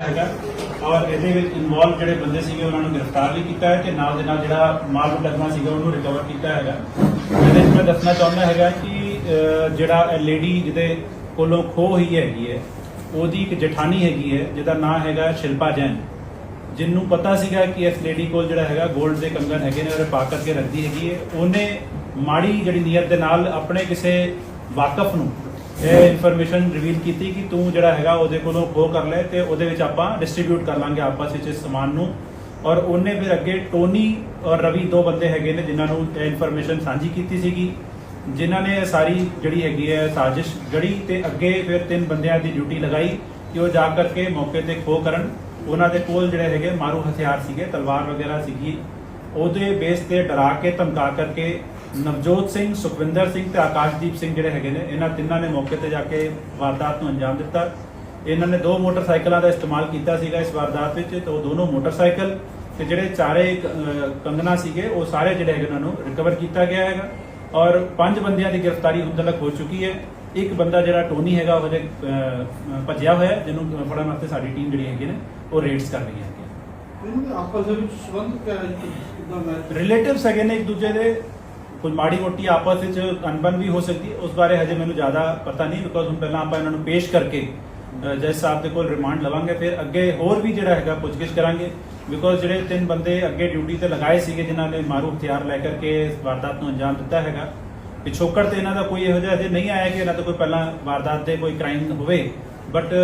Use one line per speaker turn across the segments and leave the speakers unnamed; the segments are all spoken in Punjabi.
ਹੈਗਾ। ਔਰ ਇਹਦੇ ਵਿੱਚ ਇਨਵੋਲਵ ਜਿਹੜੇ ਬੰਦੇ ਸੀਗੇ, ਉਹਨਾਂ ਨੂੰ ਗ੍ਰਿਫਤਾਰ ਵੀ ਕੀਤਾ ਹੈ ਤੇ ਨਾਲ ਦੇ ਨਾਲ ਜਿਹੜਾ ਮਾਲ ਮੁਕੱਦਮਾ ਸੀਗਾ, ਉਹਨੂੰ ਰਿਕਵਰ ਕੀਤਾ ਹੈਗਾ। ਇਹਦੇ ਵਿੱਚ ਮੈਂ ਦੱਸਣਾ ਚਾਹੁੰਦਾ ਹੈਗਾ ਕਿ ਜਿਹੜਾ ਲੇਡੀ ਜਿਹਦੇ ਕੋਲੋਂ ਖੋ ਹੋਈ ਹੈਗੀ ਹੈ, ਉਹਦੀ ਇੱਕ ਜਠਾਨੀ ਹੈਗੀ ਹੈ, ਜਿਹਦਾ ਨਾਮ ਹੈਗਾ ਸ਼ਿਲਪਾ ਜੈਨ। ਜਿਹਨੂੰ ਪਤਾ ਸੀਗਾ ਕਿ ਇਸ ਲੇਡੀ ਕੋਲ ਜਿਹੜਾ ਹੈਗਾ 골ਡ ਦੇ ਕੰਗਣ ਹੈਗੇ ਨੇ ਉਹ ਪਾ ਕਰਕੇ ਰੱਖਦੀ ਹੈਗੀ ਹੈ। ਉਹਨੇ ਮਾੜੀ ਜਿਹੜੀ ਨੀਅਤ ਦੇ ਨਾਲ ਆਪਣੇ ਕਿਸੇ ਵਾਕਫ ਨੂੰ ਇਹ ਇਨਫੋਰਮੇਸ਼ਨ ਰਿਵੀਲ ਕੀਤੀ ਕਿ ਤੂੰ ਜਿਹੜਾ ਹੈਗਾ ਉਹਦੇ ਕੋਲੋਂ ਖੋ ਕਰ ਲੈ ਤੇ ਉਹਦੇ ਵਿੱਚ ਆਪਾਂ ਡਿਸਟ੍ਰੀਬਿਊਟ ਕਰ ਲਾਂਗੇ ਆਪਸ ਵਿੱਚ ਇਸ ਸਮਾਨ ਨੂੰ। ਔਰ ਉਹਨੇ ਫਿਰ ਅੱਗੇ ਟੋਨੀ ਔਰ ਰਵੀ ਦੋ ਬੰਦੇ ਹੈਗੇ ਨੇ ਜਿਨ੍ਹਾਂ ਨੂੰ ਇਹ ਇਨਫੋਰਮੇਸ਼ਨ ਸਾਂਝੀ ਕੀਤੀ ਸੀਗੀ, ਜਿਨ੍ਹਾਂ ਨੇ ਇਹ ਸਾਰੀ ਜਿਹੜੀ ਹੈਗੀ ਹੈ ਸਾਜ਼ਿਸ਼ ਜੜੀ ਤੇ ਅੱਗੇ ਫਿਰ ਤਿੰਨ ਬੰਦਿਆਂ ਦੀ ਡਿਊਟੀ ਲਗਾਈ ਕਿ ਉਹ ਜਾ ਕਰਕੇ ਮੌਕੇ ਤੇ ਖੋ ਕਰਨ। ਉਹਨਾਂ ਦੇ ਕੋਲ ਜਿਹੜੇ ਹੈਗੇ ਮਾਰੂ ਹਥਿਆਰ ਸੀਗੇ, ਤਲਵਾਰ ਵਗੈਰਾ ਸੀਗੀ। ਉਹਦੇ ਬੇਸ ਤੇ ਡਰਾ ਕੇ ਧਮਕਾ ਕਰਕੇ ਨਵਜੋਤ ਸਿੰਘ ਸੁਖਵਿੰਦਰ ਸਿੰਘ ਤੇ ਆਕਾਸ਼ਦੀਪ ਸਿੰਘ ਜਿਹੜੇ ਹੈਗੇ ਨੇ ਇਹਨਾਂ ਤਿੰਨਾਂ ਨੇ ਮੌਕੇ ਤੇ ਜਾ ਕੇ ਵਾਰਦਾਤ ਨੂੰ ਅੰਜਾਮ ਦਿੱਤਾ। ਇਹਨਾਂ ਨੇ ਦੋ ਮੋਟਰਸਾਈਕਲਾਂ ਦਾ ਇਸਤੇਮਾਲ ਕੀਤਾ ਸੀਗਾ ਇਸ ਵਾਰਦਾਤ ਵਿੱਚ ਤੇ ਉਹ ਦੋਨੋਂ ਮੋਟਰਸਾਈਕਲ ਤੇ ਜਿਹੜੇ ਚਾਰੇ ਕੰਗਣਾ ਸੀਗੇ ਉਹ ਸਾਰੇ ਜਿਹੜੇ ਹੈਗੇ ਉਹਨਾਂ ਨੂੰ ਰਿਕਵਰ ਕੀਤਾ ਗਿਆ ਹੈਗਾ। ਔਰ ਪੰਜ ਬੰਦਿਆਂ ਦੀ ਗ੍ਰਿਫਤਾਰੀ ਹੁਣ ਤੱਕ ਹੋ ਚੁੱਕੀ ਹੈ। ਇੱਕ ਬੰਦਾ ਜਿਹੜਾ ਟੋਨੀ ਹੈਗਾ ਉਹ ਹਜੇ ਭੱਜਿਆ ਹੋਇਆ ਹੈ, ਜਿਹਨੂੰ ਫੜਨ ਵਾਸਤੇ ਸਾਡੀ ਟੀਮ ਜਿਹੜੀ ਹੈਗੀ ਨੇ ਉਹ ਰੇਡਸ ਕਰ ਰਹੀ ਹੈਗੀ
ਇਹਨਾਂ ਦੇ ਆਪਸ ਵਿੱਚ ਸੰਬੰਧ ਹੈ? ਕਿੱਦਾਂ
ਰਿਲੇਟਿਵਸ ਹੈਗੇ ਨੇ ਇੱਕ ਦੂਜੇ ਦੇ। ਕੋਈ ਮਾੜੀ ਮੋਟੀ ਆਪਸ ਵਿੱਚ ਅਣਬਣ ਵੀ ਹੋ ਸਕਦੀ ਹੈ ਉਸ ਬਾਰੇ ਹਜੇ ਮੈਨੂੰ ਜ਼ਿਆਦਾ ਪਤਾ ਨਹੀਂ ਬਿਕੋਜ਼ ਹੁਣ ਪਹਿਲਾਂ ਆਪਾਂ ਇਹਨਾਂ ਨੂੰ ਪੇਸ਼ ਕਰਕੇ ਜੱਜ ਸਾਹਿਬ ਦੇ ਕੋਲ ਰਿਮਾਂਡ ਲਵਾਂਗੇ, ਫਿਰ ਅੱਗੇ ਹੋਰ ਵੀ ਜਿਹੜਾ ਹੈਗਾ ਪੁੱਛਗਿੱਛ ਕਰਾਂਗੇ ਬਿਕੋਜ਼ ਜਿਹੜੇ ਤਿੰਨ ਬੰਦੇ ਅੱਗੇ ਡਿਊਟੀ ਤੇ ਲਗਾਏ ਸੀਗੇ, ਜਿਨ੍ਹਾਂ ਨੇ ਮਾਰੂ ਹਥਿਆਰ ਲੈ ਕਰਕੇ ਇਸ ਵਾਰਦਾਤ ਨੂੰ ਅੰਜਾਮ ਦਿੱਤਾ ਹੈਗਾ, ਪਿਛੋਕੜ ਤੇ ਇਹਨਾਂ ਦਾ ਕੋਈ ਇਹੋ ਜਿਹਾ ਅਜੇ ਨਹੀਂ ਆਇਆ ਕਿ ਇਹਨਾਂ ਦਾ ਕੋਈ ਪਹਿਲਾਂ ਵਾਰਦਾਤ ਤੇ ਕੋਈ ਕ੍ਰਾਈਮ ਹੋਵੇ ਬਟ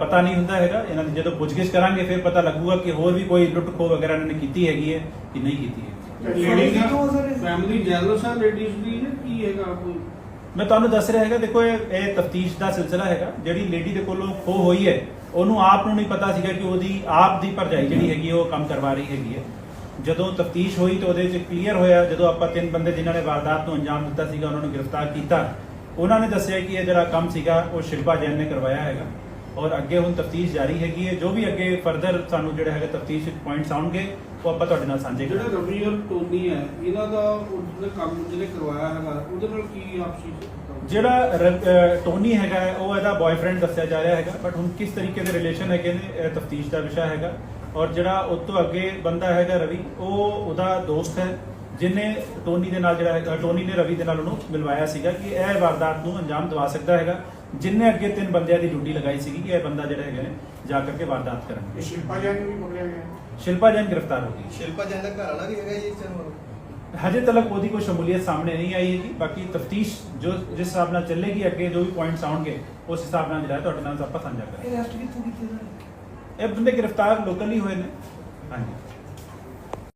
ਪਤਾ ਨਹੀਂ ਹੁੰਦਾ ਹੈਗਾ, ਇਹਨਾਂ ਦੀ ਜਦੋਂ ਪੁੱਛਗਿੱਛ ਕਰਾਂਗੇ, ਫਿਰ ਪਤਾ ਲੱਗੂਗਾ ਕਿ ਹੋਰ ਵੀ ਕੋਈ ਲੁੱਟ ਖੋਹ ਵਗੈਰਾ ਇਹਨਾਂ ਨੇ ਕੀਤੀ ਹੈਗੀ ਹੈ, ਕਿ ਨਹੀਂ ਕੀਤੀ ਹੈ
ਲੇਡੀਜ਼ ਫੈਮਿਲੀ ਜੈਲਸ ਆ ਲੇਡੀਜ਼ ਦੀ ਜਾਂ ਕੀ ਹੈਗਾ ਕੋਈ?
ਮੈਂ ਤੁਹਾਨੂੰ ਦੱਸ ਰਿਹਾ ਹੈਗਾ ਦੇਖੋ ਇਹ ਇਹ ਤਫਤੀਸ਼ ਦਾ ਸਿਲਸਿਲਾ ਹੈਗਾ ਜਿਹੜੀ ਲੇਡੀ ਦੇ ਕੋਲੋਂ ਖੋ ਹੋਈ ਹੈ ਉਹਨੂੰ ਆਪ ਨੂੰ ਨਹੀਂ ਪਤਾ ਸੀਗਾ ਕਿ ਉਹਦੀ ਆਪ ਦੀ ਭਰਜਾਈ ਜਿਹੜੀ ਹੈਗੀ ਉਹ ਕੰਮ ਕਰਵਾ ਰਹੀ ਹੈਗੀ ਹੈ ਜਦੋਂ ਤਫਤੀਸ਼ ਹੋਈ ਤਾਂ ਉਹਦੇ ਵਿੱਚ ਕਲੀਅਰ ਹੋਇਆ ਜਦੋਂ ਆਪਾਂ ਤਿੰਨ ਬੰਦੇ ਜਿਨ੍ਹਾਂ ਨੇ ਵਾਰਦਾਤ ਨੂੰ ਅੰਜਾਮ ਦਿੱਤਾ ਸੀਗਾ ਉਹਨਾਂ ਨੂੰ ਗ੍ਰਿਫਤਾਰ ਕੀਤਾ ਉਹਨਾਂ ਨੇ ਦੱਸਿਆ ਕਿ ਇਹ ਜਿਹੜਾ ਕੰਮ ਸੀਗਾ ਉਹ ਸ਼ਿਲਪਾ ਜੈਨ ਨੇ ਕਰਵਾਇਆ ਹੈਗਾ। ਔਰ ਅੱਗੇ ਹੁਣ ਤਫਤੀਸ਼ ਜਾਰੀ ਹੈਗੀ ਹੈ ਜੋ ਵੀ ਅੱਗੇ ਫਰਦਰ ਸਾਨੂੰ ਜਿਹੜਾ ਹੈਗਾ ਤਫਤੀਸ਼ ਵਿੱਚ ਪੁਆਇੰਟਸ ਆਉਣਗੇ ਉਹ ਆਪਾਂ ਤੁਹਾਡੇ ਨਾਲ ਸਾਂਝੇ
ਜਿਹੜਾ
ਕਰਾਂਗੇ।
ਰਵੀ ਔਰ ਟੋਨੀ ਹੈ ਇਹਨਾਂ ਦਾ ਉਹ ਜਿਹੜੇ ਕੰਮ ਜਿਹਨੇ ਕਰਵਾਇਆ ਹੈਗਾ ਉਹਦੇ ਨਾਲ ਕੀ ਆਪਸੀ
ਜਿਹੜਾ ਰ- ਅਹ ਟੋਨੀ ਹੈਗਾ ਹੈ, ਉਹ ਇਹਦਾ ਬॉयਫ੍ਰੈਂਡ ਦੱਸਿਆ ਜਾ ਰਿਹਾ ਹੈਗਾ ਬਟ ਹੁਣ ਕਿਸ ਤਰੀਕੇ ਦੇ ਰਿਲੇਸ਼ਨ ਹੈਗੇ ਨੇ ਤਫਤੀਸ਼ ਦਾ ਵਿਸ਼ਾ ਹੈਗਾ। ਔਰ ਜਿਹੜਾ ਉਸ ਤੋਂ ਅੱਗੇ ਬੰਦਾ ਹੈਗਾ ਰਵੀ ਉਹ ਉਹਦਾ ਦੋਸਤ ਹੈ ਜਿਨੇ ਟੋਨੀ ਦੇ ਨਾਲ ਜਿਹੜਾ ਹੈਗਾ ਟੋਨੀ ਨੇ ਰਵੀ ਦੇ ਨਾਲ ਉਹਨੂੰ ਮਿਲਵਾਇਆ ਸੀਗਾ ਕਿ ਇਹ ਵਾਰਦਾਤ ਨੂੰ ਅੰਜਾਮ ਦਵਾ ਸਕਦਾ ਹੈਗਾ। ਜਿਨੇ ਅੱਗੇ ਤਿੰਨ ਬੰਦਿਆਂ ਦੀ ਡਿਊਟੀ ਲਗਾਈ ਸੀਗੀ ਕਿ ਇਹ ਬੰਦਾ ਜਿਹੜਾ ਹੈਗਾ ਨੇ ਜਾ ਕਰਕੇ ਵਾਰਦਾਤ ਕਰਨਗੇ।
ਸ਼ਿਲਪਾ ਜੈਨ ਨੂੰ ਵੀ ਪਕੜਿਆ ਗਿਆ
ਸ਼ਿਲਪਾ ਜੈਨ ਗ੍ਰਿਫਤਾਰ ਹੋ ਗਈ।
ਸ਼ਿਲਪਾ ਜੈਨ ਦਾ ਘਰ ਵਾਲਾ ਵੀ ਹੈਗਾ ਜੀ ਇਸ ਚੈਨਲ
ਹਜੇ ਤੱਕ ਉਹਦੀ ਕੋਈ ਸ਼ਮੂਲੀਅਤ ਸਾਹਮਣੇ ਨਹੀਂ ਆਈ ਹੈ ਜੀ ਬਾਕੀ ਤਫਤੀਸ਼ ਜੋ ਜਿਸ ਹਿਸਾਬ ਨਾਲ ਚੱਲੇਗੀ ਅੱਗੇ ਜੋ ਵੀ ਪੁਆਇੰਟਸ ਆਉਣਗੇ ਉਸ ਹਿਸਾਬ ਨਾਲ ਜਿਹੜਾ ਤੁਹਾਡੇ ਨਾਲ ਆਪਾਂ ਸਾਂਝਾ ਕਰਾਂਗੇ।
ਇਹ ਰੈਸਟ ਕਿੱਥੋਂ ਕੀਤੀ
ਇਹ ਬੰਦੇ ਗ੍ਰਿਫਤਾਰ ਲੋਕਲ ਹੀ ਹੋਏ ਨੇ। ਹਾਂਜੀ।